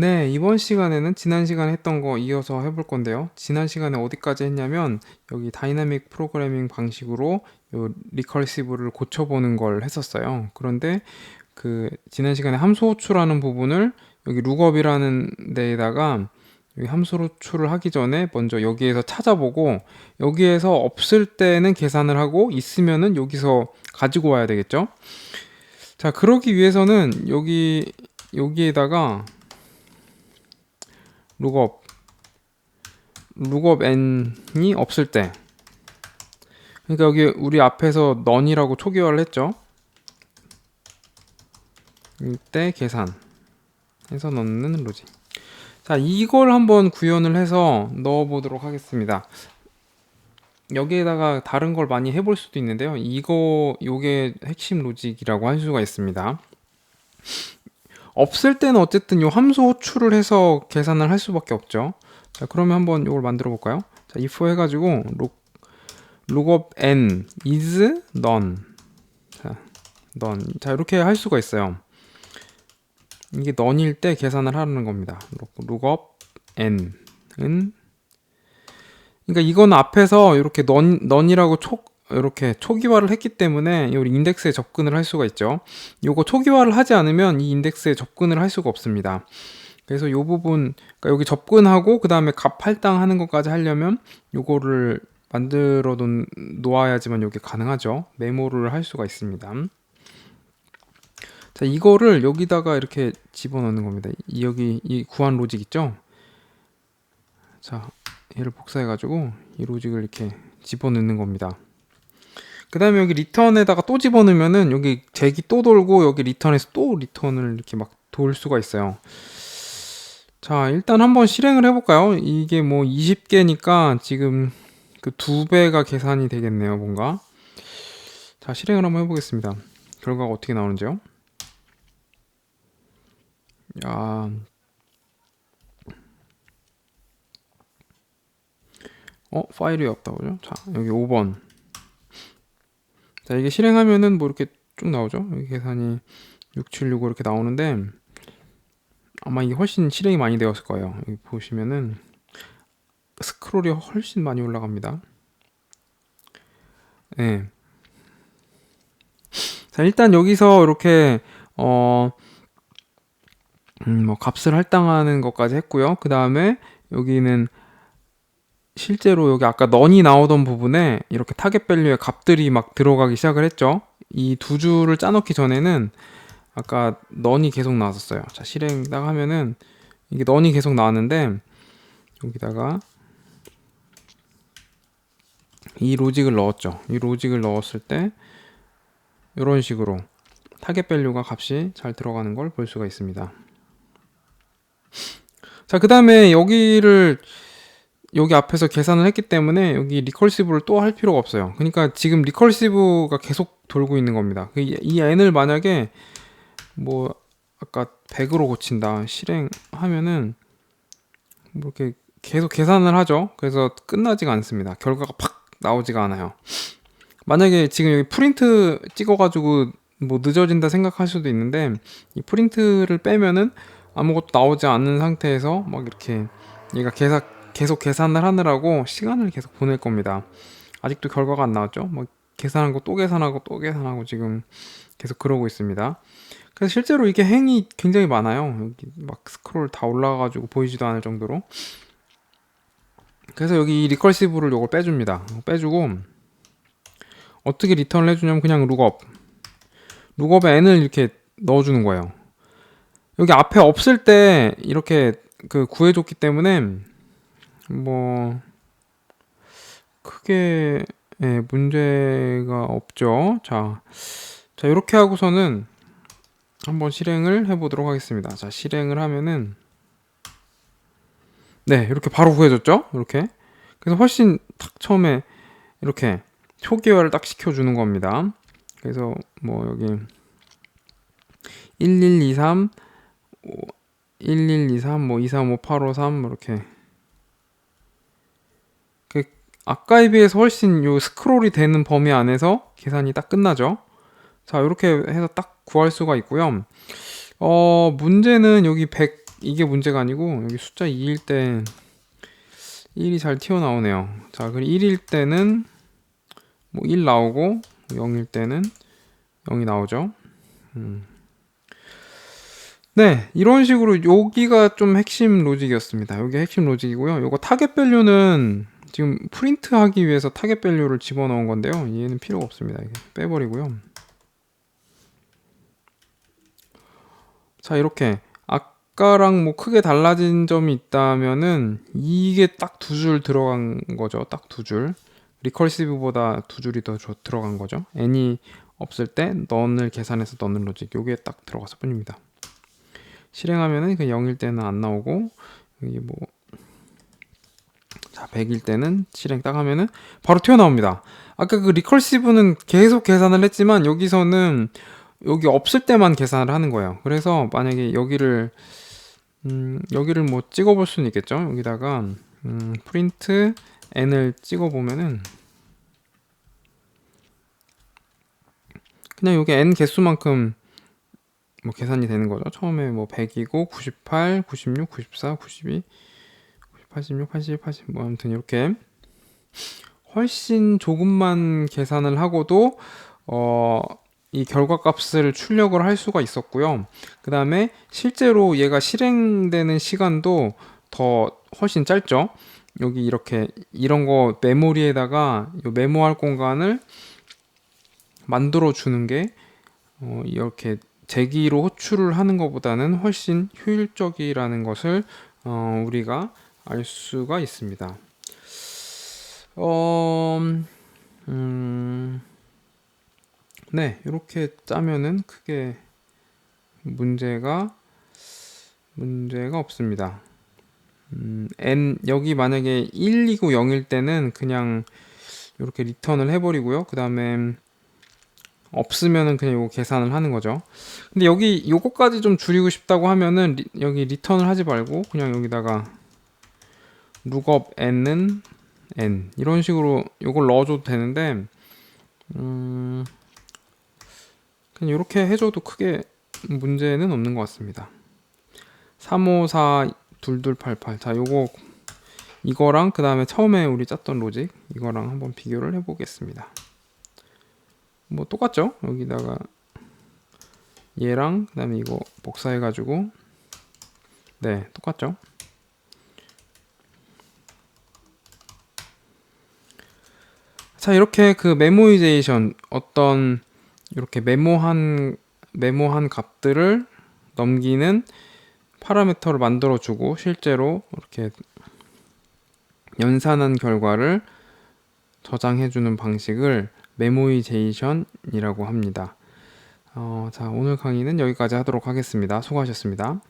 네, 이번 시간에는 지난 시간에 했던 거 이어서 해볼 건데요. 지난 시간에 어디까지 했냐면 여기 다이나믹 프로그래밍 방식으로 요 리커시브를 고쳐보는 걸 했었어요. 그런데 그 지난 시간에 함수 호출하는 부분을 여기 룩업이라는 데에다가 여기 함수 호출을 하기 전에 먼저 여기에서 찾아보고 여기에서 없을 때는 계산을 하고 있으면은 여기서 가지고 와야 되겠죠. 자, 그러기 위해서는 여기 여기에다가 룩업. 룩업 n이 없을 때. 그러니까 여기 우리 앞에서 넌이라고 초기화를 했죠? 이때 계산. 해서 넣는 로직. 자 이걸 한번 구현을 해서 넣어 보도록 하겠습니다. 여기에다가 다른 걸 많이 해볼 수도 있는데요. 이거 요게 핵심 로직이라고 할 수가 있습니다 없을 때는 어쨌든 요 함수 호출을 해서 계산을 할 수밖에 없죠. 자, 그러면 한번 이걸 만들어 볼까요? 자, if 해가지고 look, lookup n is none. 자, none. 자, 이렇게 할 수가 있어요. 이게 none일 때 계산을 하는 겁니다. lookup n은 그러니까 이건 앞에서 이렇게 none, none이라고 촉 이렇게 초기화를 했기 때문에 이 인덱스에 접근을 할 수가 있죠. 요거 초기화를 하지 않으면 이 인덱스에 접근을 할 수가 없습니다. 그래서 이 부분 그러니까 여기 접근하고 그 다음에 값 할당하는 것까지 하려면 요거를 만들어 놓아야지만 이게 가능하죠. 메모를 할 수가 있습니다. 자 이거를 여기다가 이렇게 집어넣는 겁니다. 이 여기 이 구한 로직 있죠. 자 얘를 복사해 가지고 이 로직을 이렇게 집어넣는 겁니다. 그 다음에 여기 리턴에다가 또 집어넣으면은 여기 잭이 또 돌고 여기 리턴에서 또 리턴을 이렇게 막 돌 수가 있어요. 자, 일단 한번 실행을 해볼까요? 이게 뭐 20개니까 지금 그 두 배가 계산이 되겠네요, 뭔가. 자, 실행을 한번 해보겠습니다. 결과가 어떻게 나오는지요? 야. 어, 파일이 없다고요? 자, 여기 5번. 자, 이게 실행하면은 뭐 이렇게 쭉 나오죠. 여기 계산이 6765 이렇게 나오는데 아마 이게 훨씬 실행이 많이 되었을 거예요. 여기 보시면은 스크롤이 훨씬 많이 올라갑니다. 네. 자, 일단 여기서 이렇게 어 음, 뭐 값을 할당하는 것까지 했고요. 그 다음에 여기는 실제로 여기 아까 넌이 나오던 부분에 이렇게 타겟 밸류의 값들이 막 들어가기 시작을 했죠. 이 두 줄을 짜놓기 전에는 아까 넌이 계속 나왔었어요. 자, 실행 딱 하면은 이게 넌이 계속 나왔는데 여기다가 이 로직을 넣었죠. 이 로직을 넣었을 때 이런 식으로 타겟 밸류가 값이 잘 들어가는 걸 볼 수가 있습니다. 자, 그 다음에 여기를 여기 앞에서 계산을 했기 때문에 여기 리컬시브를 또 할 필요가 없어요. 그러니까 지금 리컬시브가 계속 돌고 있는 겁니다. 그이 n을 만약에 뭐 아까 100으로 고친다 실행하면은 뭐 이렇게 계속 계산을 하죠. 그래서 끝나지가 않습니다. 결과가 팍 나오지가 않아요. 만약에 지금 여기 프린트 찍어가지고 뭐 늦어진다 생각할 수도 있는데 이 프린트를 빼면은 아무것도 나오지 않는 상태에서 막 이렇게 얘가 계산 계속 계산을 하느라고 시간을 계속 보낼 겁니다. 아직도 결과가 안 나왔죠? 뭐 계산한 거 또 계산하고 또 계산하고 지금 계속 그러고 있습니다. 그래서 실제로 이게 행이 굉장히 많아요. 여기 막 스크롤 다 올라가가지고 보이지도 않을 정도로. 그래서 여기 이 리컬시브를 요걸 빼줍니다. 빼주고 어떻게 리턴을 해주냐면 그냥 룩업 룩업에 n을 이렇게 넣어주는 거예요. 여기 앞에 없을 때 이렇게 그 구해줬기 때문에 뭐 크게 예, 문제가 없죠. 자, 자 이렇게 하고서는 한번 실행을 해보도록 하겠습니다. 자 실행을 하면은 네 이렇게 바로 구해졌죠. 이렇게 그래서 훨씬 딱 처음에 이렇게 초기화를 딱 시켜주는 겁니다. 그래서 뭐 여기 1123 1123 뭐 235853 이렇게 아까에 비해서 훨씬 요 스크롤이 되는 범위 안에서 계산이 딱 끝나죠. 자, 이렇게 해서 딱 구할 수가 있고요. 어, 문제는 여기 100, 이게 문제가 아니고 여기 숫자 2일 때 1이 잘 튀어나오네요. 자, 그리고 1일 때는 뭐 1 나오고 0일 때는 0이 나오죠. 음. 네, 이런 식으로 여기가 좀 핵심 로직이었습니다. 여기 핵심 로직이고요. 요거 타겟 밸류는 지금 프린트 하기 위해서 타겟 밸류를 집어넣은 건데요. 얘는 필요가 없습니다. 이게 빼버리고요. 자, 이렇게 아까랑 뭐 크게 달라진 점이 있다면은 이게 딱 두 줄 들어간 거죠. 딱 두 줄. 리컬시브보다 두 줄이 더 줘- 들어간 거죠. n이 없을 때 넌을 계산해서 넣는 로직. 요게 딱 들어가서 뿐입니다. 실행하면은 그 0일 때는 안 나오고 여기 뭐 자, 100일 때는 실행 딱 하면은 바로 튀어나옵니다. 아까 그 리컬시브는 계속 계산을 했지만 여기서는 여기 없을 때만 계산을 하는 거예요. 그래서 만약에 여기를 음, 여기를 뭐 찍어 볼 수는 있겠죠. 여기다가 음, 프린트 n을 찍어 보면은 그냥 여기 n 개수만큼 뭐 계산이 되는 거죠. 처음에 뭐 100이고 98, 96, 94, 92, 86, 80, 80, 뭐 아무튼 이렇게 훨씬 조금만 계산을 하고도 어, 이 결과 값을 출력을 할 수가 있었고요. 그 다음에 실제로 얘가 실행되는 시간도 더 훨씬 짧죠. 여기 이렇게 이런 거 메모리에다가 요 메모할 공간을 만들어 주는 게 어, 이렇게 대기로 호출을 하는 것보다는 훨씬 효율적이라는 것을 어, 우리가 알 수가 있습니다. 어, 음, 네, 이렇게 짜면은 크게 문제가 문제가 없습니다. 음, n 여기 만약에 1이고 0일 때는 그냥 이렇게 리턴을 해버리고요. 그 다음에 없으면은 그냥 이거 계산을 하는 거죠. 근데 여기 요거까지 좀 줄이고 싶다고 하면은 리- 여기 리턴을 하지 말고 그냥 여기다가 lookup n은 n 이런 식으로 요걸 넣어줘도 되는데 음, 그냥 이렇게 해줘도 크게 문제는 없는 것 같습니다. 354 2288. 자, 요거 이거랑 그 다음에 처음에 우리 짰던 로직 이거랑 한번 비교를 해보겠습니다. 뭐 똑같죠? 여기다가 얘랑 그 다음에 이거 복사해가지고 네 똑같죠? 자 이렇게 그 메모이제이션 어떤 이렇게 메모한 메모한 값들을 넘기는 파라미터를 만들어 주고 실제로 이렇게 연산한 결과를 저장해 주는 방식을 메모이제이션이라고 합니다. 어, 자, 오늘 강의는 여기까지 하도록 하겠습니다. 수고하셨습니다.